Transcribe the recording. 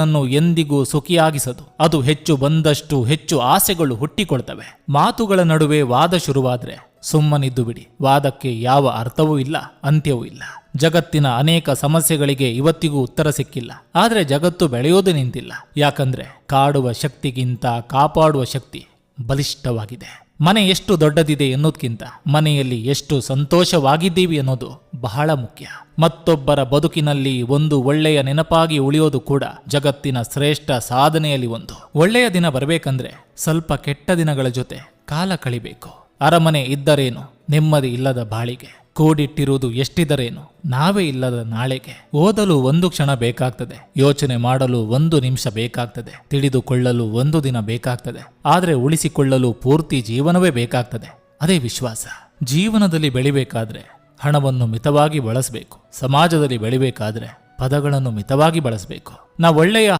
ಅನ್ನು ಎಂದಿಗೂ ಸುಖಿಯಾಗಿಸದು. ಅದು ಹೆಚ್ಚು ಬಂದಷ್ಟು ಹೆಚ್ಚು ಆಸೆಗಳು ಹುಟ್ಟಿಕೊಳ್ತವೆ. ಮಾತುಗಳ ನಡುವೆ ವಾದ ಶುರುವಾದ್ರೆ ಸುಮ್ಮನಿದ್ದು ಬಿಡಿ. ವಾದಕ್ಕೆ ಯಾವ ಅರ್ಥವೂ ಇಲ್ಲ, ಅಂತ್ಯವೂ ಇಲ್ಲ. ಜಗತ್ತಿನ ಅನೇಕ ಸಮಸ್ಯೆಗಳಿಗೆ ಇವತ್ತಿಗೂ ಉತ್ತರ ಸಿಕ್ಕಿಲ್ಲ. ಆದರೆ ಜಗತ್ತು ಬೆಳೆಯೋದು ನಿಂತಿಲ್ಲ. ಯಾಕಂದ್ರೆ ಕಾಡುವ ಶಕ್ತಿಗಿಂತ ಕಾಪಾಡುವ ಶಕ್ತಿ ಬಲಿಷ್ಠವಾಗಿದೆ. ಮನೆ ಎಷ್ಟು ದೊಡ್ಡದಿದೆ ಎನ್ನುವುದಕ್ಕಿಂತ ಮನೆಯಲ್ಲಿ ಎಷ್ಟು ಸಂತೋಷವಾಗಿದ್ದೀವಿ ಅನ್ನೋದು ಬಹಳ ಮುಖ್ಯ. ಮತ್ತೊಬ್ಬರ ಬದುಕಿನಲ್ಲಿ ಒಂದು ಒಳ್ಳೆಯ ನೆನಪಾಗಿ ಉಳಿಯೋದು ಕೂಡ ಜಗತ್ತಿನ ಶ್ರೇಷ್ಠ ಸಾಧನೆಯಲ್ಲಿ ಒಂದು. ಒಳ್ಳೆಯ ದಿನ ಬರಬೇಕಂದ್ರೆ ಸ್ವಲ್ಪ ಕೆಟ್ಟ ದಿನಗಳ ಜೊತೆ ಕಾಲ ಕಳಿಬೇಕು. ಅರಮನೆ ಇದ್ದರೇನು? ನೆಮ್ಮದಿ ಇಲ್ಲದ ಬಾಳಿಗೆ. ಕೂಡಿಟ್ಟಿರುವುದು ಎಷ್ಟಿದರೇನು? ನಾವೇ ಇಲ್ಲದ ನಾಳೆಗೆ. ಓದಲು ಒಂದು ಕ್ಷಣ ಬೇಕಾಗ್ತದೆ. ಯೋಚನೆ ಮಾಡಲು ಒಂದು ನಿಮಿಷ ಬೇಕಾಗ್ತದೆ. ತಿಳಿದುಕೊಳ್ಳಲು ಒಂದು ದಿನ ಬೇಕಾಗ್ತದೆ. ಆದರೆ ಉಳಿಸಿಕೊಳ್ಳಲು ಪೂರ್ತಿ ಜೀವನವೇ ಬೇಕಾಗ್ತದೆ. ಅದೇ ವಿಶ್ವಾಸ. ಜೀವನದಲ್ಲಿ ಬೆಳಿಬೇಕಾದ್ರೆ ಹಣವನ್ನು ಮಿತವಾಗಿ ಬಳಸಬೇಕು. ಸಮಾಜದಲ್ಲಿ ಬೆಳಿಬೇಕಾದ್ರೆ ಪದಗಳನ್ನು ಮಿತವಾಗಿ ಬಳಸಬೇಕು. ನಾವು ಒಳ್ಳೆಯ